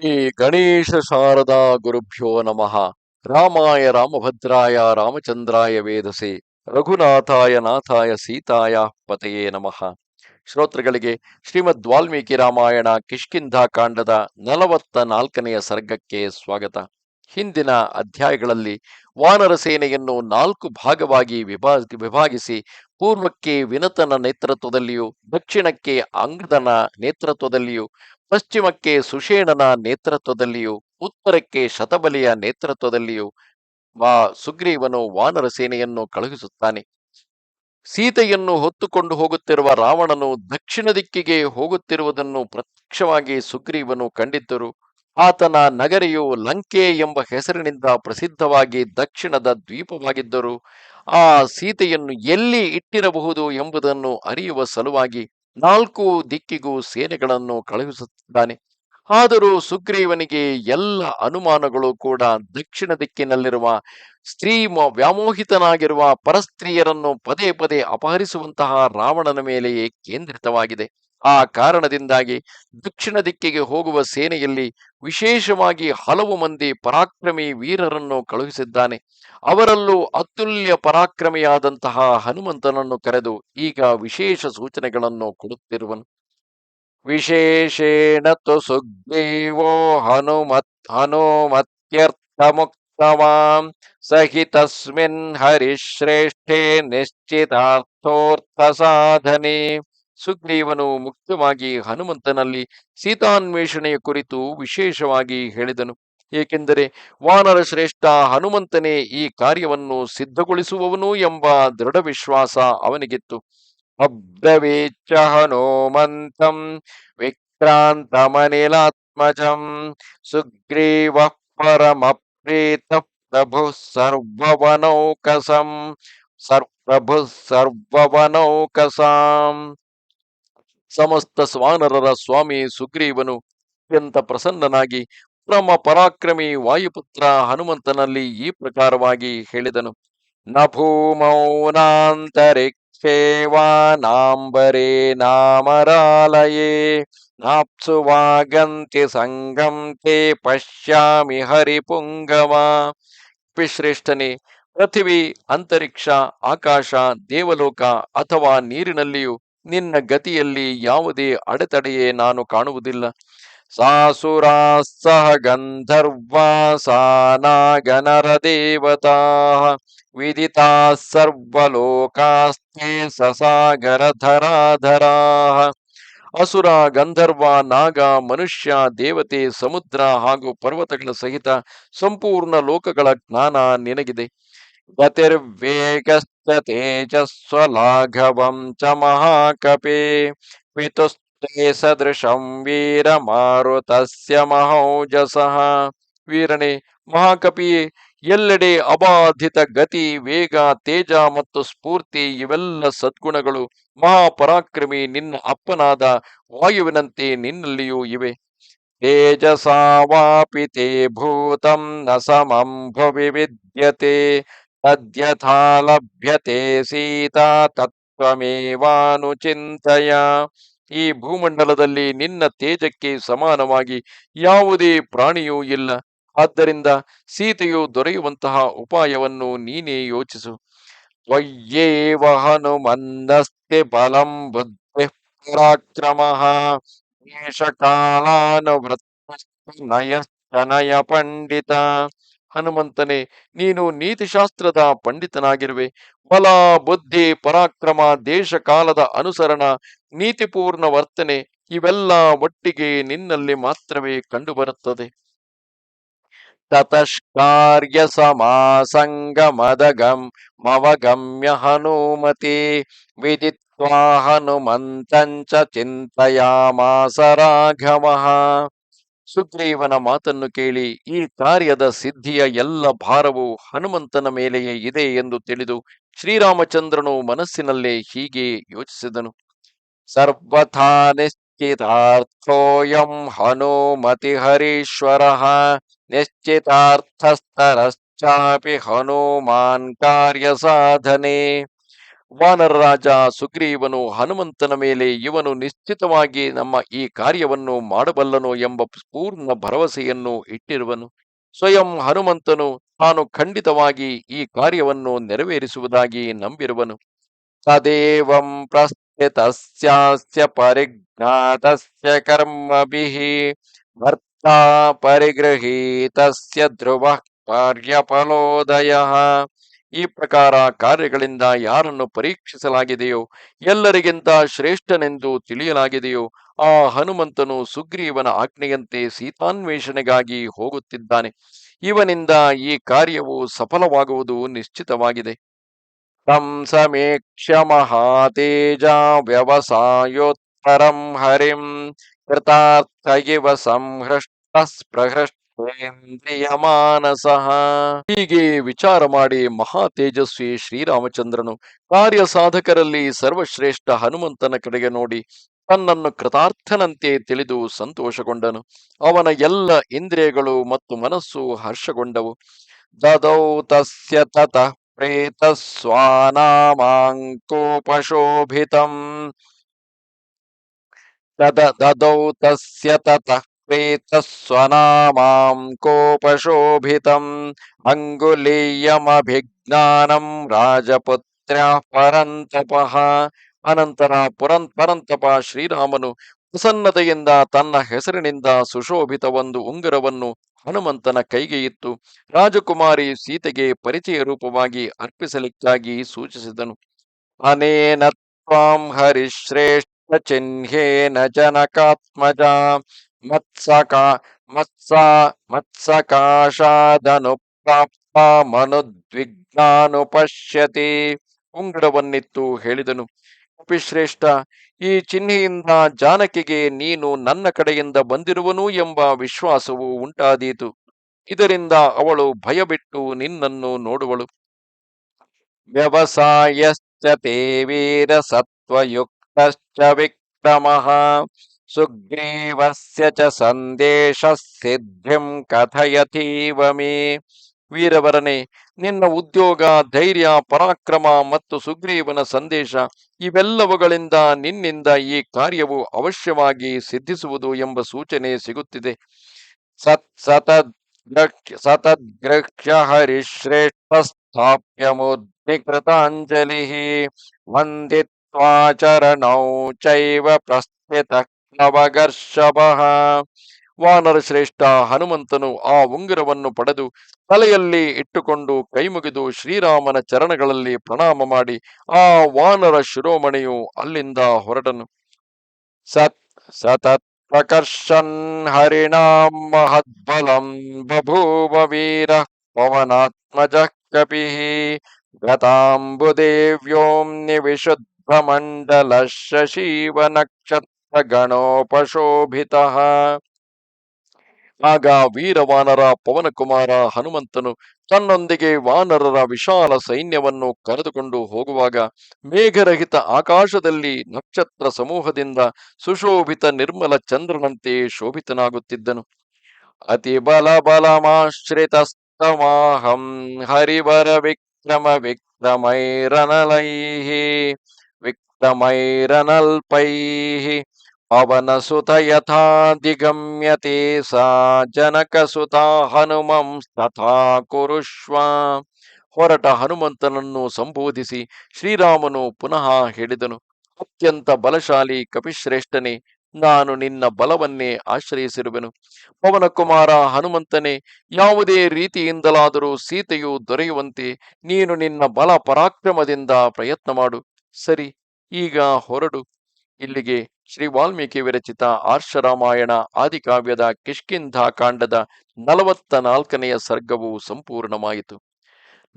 ಶ್ರೀ ಗಣೇಶ ಶಾರದಾ ಗುರುಭ್ಯೋ ನಮಃ. ರಾಮಾಯ ರಾಮಭದ್ರಾಯ ರಾಮಚಂದ್ರಾಯ ವೇದಸೆ. ರಘುನಾಥಾಯ ನಾಥಾಯ ಸೀತಾಯ ಪತೆಯೇ ನಮಃ. ಶ್ರೋತೃಗಳಿಗೆ ಶ್ರೀಮದ್ ವಾಲ್ಮೀಕಿ ರಾಮಾಯಣ ಕಿಷ್ಕಿಂಧಾ ಕಾಂಡದ ನಲವತ್ತ ನಾಲ್ಕನೆಯ ಸರ್ಗಕ್ಕೆ ಸ್ವಾಗತ. ಹಿಂದಿನ ಅಧ್ಯಾಯಗಳಲ್ಲಿ ವಾನರ ಸೇನೆಯನ್ನು ನಾಲ್ಕು ಭಾಗವಾಗಿ ವಿಭಾ, ವಿಭಾಗಿಸಿ ಪೂರ್ವಕ್ಕೆ ವಿನತನ ನೇತೃತ್ವದಲ್ಲಿಯೂ ದಕ್ಷಿಣಕ್ಕೆ ಅಂಗದನ ನೇತೃತ್ವದಲ್ಲಿಯೂ ಪಶ್ಚಿಮಕ್ಕೆ ಸುಷೇಣನ ನೇತೃತ್ವದಲ್ಲಿಯೂ ಉತ್ತರಕ್ಕೆ ಶತಬಲಿಯ ನೇತೃತ್ವದಲ್ಲಿಯೂ ವಾ ಸುಗ್ರೀವನು ವಾನರ ಸೇನೆಯನ್ನು ಕಳುಹಿಸುತ್ತಾನೆ. ಸೀತೆಯನ್ನು ಹೊತ್ತುಕೊಂಡು ಹೋಗುತ್ತಿರುವ ರಾವಣನು ದಕ್ಷಿಣ ದಿಕ್ಕಿಗೆ ಹೋಗುತ್ತಿರುವುದನ್ನು ಪ್ರತ್ಯಕ್ಷವಾಗಿ ಸುಗ್ರೀವನು ಕಂಡಿದ್ದರು. ಆತನ ನಗರಿಯು ಲಂಕೆ ಎಂಬ ಹೆಸರಿನಿಂದ ಪ್ರಸಿದ್ಧವಾಗಿ ದಕ್ಷಿಣದ ದ್ವೀಪವಾಗಿದ್ದರು ಆ ಸೀತೆಯನ್ನು ಎಲ್ಲಿ ಇಟ್ಟಿರಬಹುದು ಎಂಬುದನ್ನು ಅರಿಯುವ ಸಲುವಾಗಿ ನಾಲ್ಕು ದಿಕ್ಕಿಗೂ ಸೇನೆಗಳನ್ನು ಕಳುಹಿಸುತ್ತಿದ್ದಾನೆ. ಆದರೂ ಸುಗ್ರೀವನಿಗೆ ಎಲ್ಲ ಅನುಮಾನಗಳು ಕೂಡ ದಕ್ಷಿಣ ದಿಕ್ಕಿನಲ್ಲಿರುವ ಸ್ತ್ರೀ ವ್ಯಾಮೋಹಿತನಾಗಿರುವ ಪರಸ್ತ್ರೀಯರನ್ನು ಪದೇ ಪದೇ ಅಪಹರಿಸುವಂತಹ ರಾವಣನ ಮೇಲೆಯೇ ಕೇಂದ್ರಿತವಾಗಿದೆ. ಆ ಕಾರಣದಿಂದಾಗಿ ದಕ್ಷಿಣ ದಿಕ್ಕಿಗೆ ಹೋಗುವ ಸೇನೆಯಲ್ಲಿ ವಿಶೇಷವಾಗಿ ಹಲವು ಮಂದಿ ಪರಾಕ್ರಮಿ ವೀರರನ್ನು ಕಳುಹಿಸಿದ್ದಾನೆ. ಅವರಲ್ಲೂ ಅತುಲ್ಯ ಪರಾಕ್ರಮಿಯಾದಂತಹ ಹನುಮಂತನನ್ನು ಕರೆದು ಈಗ ವಿಶೇಷ ಸೂಚನೆಗಳನ್ನು ಕೊಡುತ್ತಿರುವನು. ವಿಶೇಷೇಣ ತು ಸುಗ್ರೀವೋ ಹನುಮತ್ ಹನುಮತ್ಯರ್ಥ ಮುಕ್ತವಾಂ ಸಹಿತಸ್ಮಿನ್ ಹರಿಶ್ರೇಷ್ಠೇ ನಿಶ್ಚಿತಾರ್ಥೋರ್ಥ ಸಾಧನೆ ಸುಗ್ರೀವನು ಮುಕ್ತವಾಗಿ ಹನುಮಂತನಲ್ಲಿ ಸೀತಾನ್ವೇಷಣೆಯ ಕುರಿತು ವಿಶೇಷವಾಗಿ ಹೇಳಿದನು. ಏಕೆಂದರೆ ವಾನರ ಶ್ರೇಷ್ಠ ಹನುಮಂತನೇ ಈ ಕಾರ್ಯವನ್ನು ಸಿದ್ಧಗೊಳಿಸುವವನು ಎಂಬ ದೃಢ ವಿಶ್ವಾಸ ಅವನಿಗಿತ್ತು. ಅಬ್ರವೇಚ್ಚ ಹನುಮಂತಂ ವಿಕ್ರಾಂತಮನಿಲಾತ್ಮಜಂ ಸುಗ್ರೀವ ಪರಮ ಪ್ರೇತ ಪ್ರಭು ಸರ್ವವನೌಕಸಂ, ಸರ್ಪ್ರಭು ಸರ್ವವನೌಕಸಾಂ. ಸಮಸ್ತ ಸ್ವಾನರರ ಸ್ವಾಮಿ ಸುಗ್ರೀವನು ಅತ್ಯಂತ ಪ್ರಸನ್ನನಾಗಿ ಪರಮ ಪರಾಕ್ರಮಿ ವಾಯುಪುತ್ರ ಹನುಮಂತನಲ್ಲಿ ಈ ಪ್ರಕಾರವಾಗಿ ಹೇಳಿದನು. ನಾಂಬರೇ ನಾಮರಾಲಯೇ, ನಾಪ್ಸು ವಾಗಂತಿ ಸಂಗಂ ತೇ ಪಶ್ಯಾಮಿ ಹರಿಪುಂಗವ ಪಿಶ್ರೇಷ್ಠನಿ, ಪೃಥಿವಿ, ಅಂತರಿಕ್ಷ, ಆಕಾಶ, ದೇವಲೋಕ ಅಥವಾ ನೀರಿನಲ್ಲಿಯೂ ನಿನ್ನ ಗತಿಯಲ್ಲಿ ಯಾವುದೇ ಅಡೆತಡೆಯೇ ನಾನು ಕಾಣುವುದಿಲ್ಲ. ಸಾಸುರಾಸ್ಸಹ ಸಹ ಗಂಧರ್ವಾ ಸಾನಾಗನರ ದೇವತಾ ವಿದಿತಾ ಸರ್ವಲೋಕಾಸ್ತೆ ಸಸಾಗರ ಧರಾಧರಾ ಅಸುರ, ಗಂಧರ್ವ, ನಾಗ, ಮನುಷ್ಯ, ದೇವತೆ, ಸಮುದ್ರ ಹಾಗೂ ಪರ್ವತಗಳ ಸಹಿತ ಸಂಪೂರ್ಣ ಲೋಕಗಳ ಜ್ಞಾನ ನಿನಗಿದೆ. ತೇಜಸ್ವಲಾಘವಂ ಚ ಮಹಾಕಪಿ ಪಿತುಸ್ತೆ ಸದೃಶಂ ವೀರ ಮಾರುತಸ್ಯ ಮಹೌಜಸಃ ವೀರನೇ ಮಹಾಕಪಿಯೇ ಎಲ್ಲೆಡೆ ಅಬಾಧಿತ ಗತಿ, ವೇಗ, ತೇಜ ಮತ್ತು ಸ್ಫೂರ್ತಿ ಇವೆಲ್ಲ ಸದ್ಗುಣಗಳು, ಮಹಾಪರಾಕ್ರಮಿ ನಿನ್ನ ಅಪ್ಪನಾದ ವಾಯುವಿನಂತೆ ನಿನ್ನಲ್ಲಿಯೂ ಇವೆ. ತೇಜಸಾವಾಪಿ ತೇ ಭೂತಂ ನ ಸಮಂ ವಿದ್ಯತೆ ತದ್ಯಥಾ ಲಭ್ಯತೆ ಸೀತಾ ತತ್ವಮೇವಾನುಚಿಂತೆಯ ಈ ಭೂಮಂಡಲದಲ್ಲಿ ನಿನ್ನ ತೇಜಕ್ಕೆ ಸಮಾನವಾಗಿ ಯಾವುದೇ ಪ್ರಾಣಿಯೂ ಇಲ್ಲ. ಆದ್ದರಿಂದ ಸೀತೆಯು ದೊರೆಯುವಂತಹ ಉಪಾಯವನ್ನು ನೀನೇ ಯೋಚಿಸು. ತ್ವಯ್ಯೇವ ಹನುಮಂದಸ್ತೆ ಬಲಂ ಬುದ್ಧಿ ಪರಾಕ್ರಮ ನಯ ಪಂಡಿತ. ಹನುಮಂತನೇ, ನೀನು ನೀತಿಶಾಸ್ತ್ರದ ಪಂಡಿತನಾಗಿರುವೆ. ಬಲ, ಬುದ್ಧಿ, ಪರಾಕ್ರಮ ದೇಶ ಕಾಲದ ಅನುಸರಣ, ನೀತಿಪೂರ್ಣ ವರ್ತನೆ, ಇವೆಲ್ಲ ಒಟ್ಟಿಗೆ ನಿನ್ನಲ್ಲಿ ಮಾತ್ರವೇ ಕಂಡುಬರುತ್ತದೆ. ತತಷ್ಕಾರ್ಯ ಸಮಾಸಂಗಮದಗಂ ಮವಗಮ್ಯ ಹನುಮತಿ, ವಿದಿತ್ವಾ ಹನುಮಂತಂಚ ಚಿಂತಯಾಮಾಸ ರಾಘವಃ. ಸುಗ್ರೀವನ ಮಾತನ್ನು ಕೇಳಿ ಈ ಕಾರ್ಯದ ಸಿದ್ಧಿಯ ಎಲ್ಲ ಭಾರವು ಹನುಮಂತನ ಮೇಲೆಯೇ ಇದೆ ಎಂದು ತಿಳಿದು ಶ್ರೀರಾಮಚಂದ್ರನು ಮನಸ್ಸಿನಲ್ಲೇ ಹೀಗೆ ಯೋಚಿಸಿದನು. ಸರ್ವಥಾ ನಿಶ್ಚಿತಾರ್ಥೋಯಂ ಹನುಮತಿ ಹರೀಶ್ವರ ನಿಶ್ಚಿತಾರ್ಥಸ್ತರಶ್ಚಾಪಿ ಹನುಮಾನ್ ಕಾರ್ಯ ಸಾಧನೆ. ವಾನರ ರಾಜ ಸುಗ್ರೀವನು ಹನುಮಂತನ ಮೇಲೆ ಇವನು ನಿಶ್ಚಿತವಾಗಿ ನಮ್ಮ ಈ ಕಾರ್ಯವನ್ನು ಮಾಡಬಲ್ಲನು ಎಂಬ ಪೂರ್ಣ ಭರವಸೆಯನ್ನು ಇಟ್ಟಿರುವನು. ಸ್ವಯಂ ಹನುಮಂತನು ತಾನು ಖಂಡಿತವಾಗಿ ಈ ಕಾರ್ಯವನ್ನು ನೆರವೇರಿಸುವುದಾಗಿ ನಂಬಿರುವನು. ಸದೇವಂ ಪ್ರಸ್ಥಿತಸ್ಯಾಸ್ಯ ಪರಿಜ್ಞಾತಸ್ಯ ಕರ್ಮಭಿಃ ಭರ್ತಾ ಪರಿಗೃಹೀತಸ್ಯ ಧ್ರುವ ಕಾರ್ಯಫಲೋದಯ ಈ ಪ್ರಕಾರ ಕಾರ್ಯಗಳಿಂದ ಯಾರನ್ನು ಪರೀಕ್ಷಿಸಲಾಗಿದೆಯೋ, ಎಲ್ಲರಿಗಿಂತ ಶ್ರೇಷ್ಠನೆಂದು ತಿಳಿಯಲಾಗಿದೆಯೋ, ಆ ಹನುಮಂತನು ಸುಗ್ರೀವನ ಆಜ್ಞೆಯಂತೆ ಸೀತಾನ್ವೇಷಣೆಗಾಗಿ ಹೋಗುತ್ತಿದ್ದಾನೆ. ಇವನಿಂದ ಈ ಕಾರ್ಯವು ಸಫಲವಾಗುವುದು ನಿಶ್ಚಿತವಾಗಿದೆ. ತಂ ಸಮೀಕ್ಷ ಮಹಾತೇಜ ವ್ಯವಸಾಯೋತ್ತರಂ ಹರಿಂ ಕೃತಾರ್ಥ ಇವ ಸಂಹೃಷ್ಟ ಸ್ಪೃಹೃಷ್ಟ ಇಂದ್ರಿಯ ಮಾನಸ ಹೀಗೆ ವಿಚಾರ ಮಾಡಿ ಮಹಾ ತೇಜಸ್ವಿ ಶ್ರೀರಾಮಚಂದ್ರನು ಕಾರ್ಯ ಸಾಧಕರಲ್ಲಿ ಸರ್ವಶ್ರೇಷ್ಠ ಹನುಮಂತನ ಕಡೆಗೆ ನೋಡಿ ತನ್ನನ್ನು ಕೃತಾರ್ಥನಂತೆ ತಿಳಿದು ಸಂತೋಷಗೊಂಡನು. ಅವನ ಎಲ್ಲ ಇಂದ್ರಿಯಗಳು ಮತ್ತು ಮನಸ್ಸು ಹರ್ಷಗೊಂಡವು. ದದೌ ತಸ್ಯ ತತ ಪ್ರೇತ ಸ್ವಾನಾಮಾಂಕೋಪಶೋಭಿತಂ. ದದೌ ತಸ್ಯ ತತ ततः प्रेतस्वनामाङ्कोपशोभितम् अङ्गुलीयमभिज्ञानं ರಾಜಪುತ್ರ್ಯ ಪರಂತಪಃ ಅನಂತರ ಪುರಂ ಪರಂತಪ ಶ್ರೀರಾಮನು ಪ್ರಸನ್ನತೆಯಿಂದ ತನ್ನ ಹೆಸರಿನಿಂದ ಸುಶೋಭಿತ ಒಂದು ಉಂಗುರವನ್ನು ಹನುಮಂತನ ಕೈಗೆ ಇತ್ತು ರಾಜಕುಮಾರಿ ಸೀತೆಗೆ ಪರಿಚಯ ರೂಪವಾಗಿ ಅರ್ಪಿಸಲಿಕ್ಕಾಗಿ ಸೂಚಿಸಿದನು ಅನೇನ ತ್ವಾಂ ಹರಿಶ್ರೇಷ್ಠ ಚಿಹ್ನೇನ ಜನಕಾತ್ಮಜ ಮತ್ಸಕ ಮತ್ಸ ಮತ್ಸಕಾಶಾದನು ಪ್ರಾಪ್ತ ಮನುದ್ವಿಗ್ನಾನುಪಶ್ಯತಿ ಉಂಗುರವನ್ನಿತ್ತು ಹೇಳಿದನು. ಕಪಿಶ್ರೇಷ್ಠ ಈ ಚಿಹ್ನೆಯಿಂದ ಜಾನಕಿಗೆ ನೀನು ನನ್ನ ಕಡೆಯಿಂದ ಬಂದಿರುವನು ಎಂಬ ವಿಶ್ವಾಸವು ಉಂಟಾದೀತು. ಇದರಿಂದ ಅವಳು ಭಯಬಿಟ್ಟು ನಿನ್ನನ್ನು ನೋಡುವಳು. ವ್ಯವಸಾಯಶ್ಚ ವೀರ ಸತ್ವಯುಕ್ತಶ್ಚ ವಿಕ್ರಮಃ. ಸುಗ್ರೀವಸ್ಯ ಚ ಸಂದೇಶ ಸಿದ್ಧಿಂ ಕಥಯತೀವ ಮೇ ವೀರವರನೆ ನಿನ್ನ ಉದ್ಯೋಗ, ಧೈರ್ಯ, ಪರಾಕ್ರಮ ಮತ್ತು ಸುಗ್ರೀವನ ಸಂದೇಶ ಇವೆಲ್ಲವುಗಳಿಂದ ನಿನ್ನಿಂದ ಈ ಕಾರ್ಯವು ಅವಶ್ಯವಾಗಿ ಸಿದ್ಧಿಸುವುದು ಎಂಬ ಸೂಚನೆ ಸಿಗುತ್ತಿದೆ. ಸತ್ ಸತದ್ ಸತದ್ಗ್ರಕ್ಷ್ಯ ಹರಿಶ್ರೇಷ್ಠ ಸ್ಥಾಪ್ಯ ಮುದ್ರಿಕೃತಾಂಜಲಿ ವಂದಿತ್ವಾ ಚರಣೌ ಚೈವ ಪ್ರಸ್ಥಿತ ವಾನರ ಶ್ರೇಷ್ಠ ಹನುಮಂತನು ಆ ಉಂಗುರವನ್ನು ಪಡೆದು ತಲೆಯಲ್ಲಿ ಇಟ್ಟುಕೊಂಡು ಕೈಮುಗಿದು ಶ್ರೀರಾಮನ ಚರಣಗಳಲ್ಲಿ ಪ್ರಣಾಮ ಮಾಡಿ ಆ ವಾನರ ಶಿರೋಮಣಿಯು ಅಲ್ಲಿಂದ ಹೊರಟನು. ಸತ್, ಸತತ್ ಪ್ರಕರ್ಷನ್ ಹರಿಣಾಂ ಮಹದ್ಬಲಂ ಬಭೂವ ವೀರ ಪವನಾತ್ಮಜ ಕಪಿ ಗತಾಂಬುದೇವ್ಯೋಂ ನಿವಿಶುದ್ಧ ಮಂಡಲ ಶಶೀವ ನಕ್ಷತ್ರ ಗಣೋಪಶೋಭಿತ. ಆಗ ವೀರವಾನರ ಪವನಕುಮಾರ ಹನುಮಂತನು ತನ್ನೊಂದಿಗೆ ವಾನರರ ವಿಶಾಲ ಸೈನ್ಯವನ್ನು ಕರೆದುಕೊಂಡು ಹೋಗುವಾಗ ಮೇಘರಹಿತ ಆಕಾಶದಲ್ಲಿ ನಕ್ಷತ್ರ ಸಮೂಹದಿಂದ ಸುಶೋಭಿತ ನಿರ್ಮಲ ಚಂದ್ರನಂತೆ ಶೋಭಿತನಾಗುತ್ತಿದ್ದನು. ಅತಿ ಬಲ ಬಲಮಾಶ್ರಿತಸ್ತಮಾಹಂ ಹರಿವರ ವಿಕ್ರಮ ವಿಕ್ರಮೈರನಲೈ ವಿಕ್ರಮೈರನಲ್ಪೈಃ ಪವನ ಸುತ ಯಥಾ ದಿಗಮ್ಯತೆ ಸಾ ಜನಕ ಸುತ ಹನುಮಂ ತಥಾ ಕುರುಷ್ವ ಹೊರಟ ಹನುಮಂತನನ್ನು ಸಂಬೋಧಿಸಿ ಶ್ರೀರಾಮನು ಪುನಃ ಹೇಳಿದನು, ಅತ್ಯಂತ ಬಲಶಾಲಿ ಕಪಿಶ್ರೇಷ್ಠನೇ, ನಾನು ನಿನ್ನ ಬಲವನ್ನೇ ಆಶ್ರಯಿಸಿರುವೆನು. ಪವನಕುಮಾರ ಹನುಮಂತನೇ, ಯಾವುದೇ ರೀತಿಯಿಂದಲಾದರೂ ಸೀತೆಯು ದೊರೆಯುವಂತೆ ನೀನು ನಿನ್ನ ಬಲ ಪರಾಕ್ರಮದಿಂದ ಪ್ರಯತ್ನ ಮಾಡು. ಸರಿ, ಈಗ ಹೊರಡು. ಇಲ್ಲಿಗೆ ಶ್ರೀ ವಾಲ್ಮೀಕಿ ವಿರಚಿತ ಆರ್ಷರಾಮಾಯಣ ಆದಿಕಾವ್ಯದ ಕಿಷ್ಕಿಂಧಾ ಕಾಂಡದ ನಲವತ್ತ ನಾಲ್ಕನೆಯ ಸರ್ಗವು ಸಂಪೂರ್ಣವಾಯಿತು.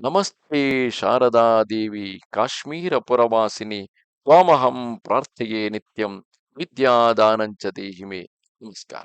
ನಮಸ್ತೆ ಶಾರದಾ ದೇವಿ, ಕಾಶ್ಮೀರ ಪುರವಾಸಿನಿ, ತ್ವಾಮಹಂ ಪ್ರಾರ್ಥೆಯೇ ನಿತ್ಯಂ, ವಿದ್ಯಾದಾನಂಚ ದೇಹಿಮೆ. ನಮಸ್ಕಾರ.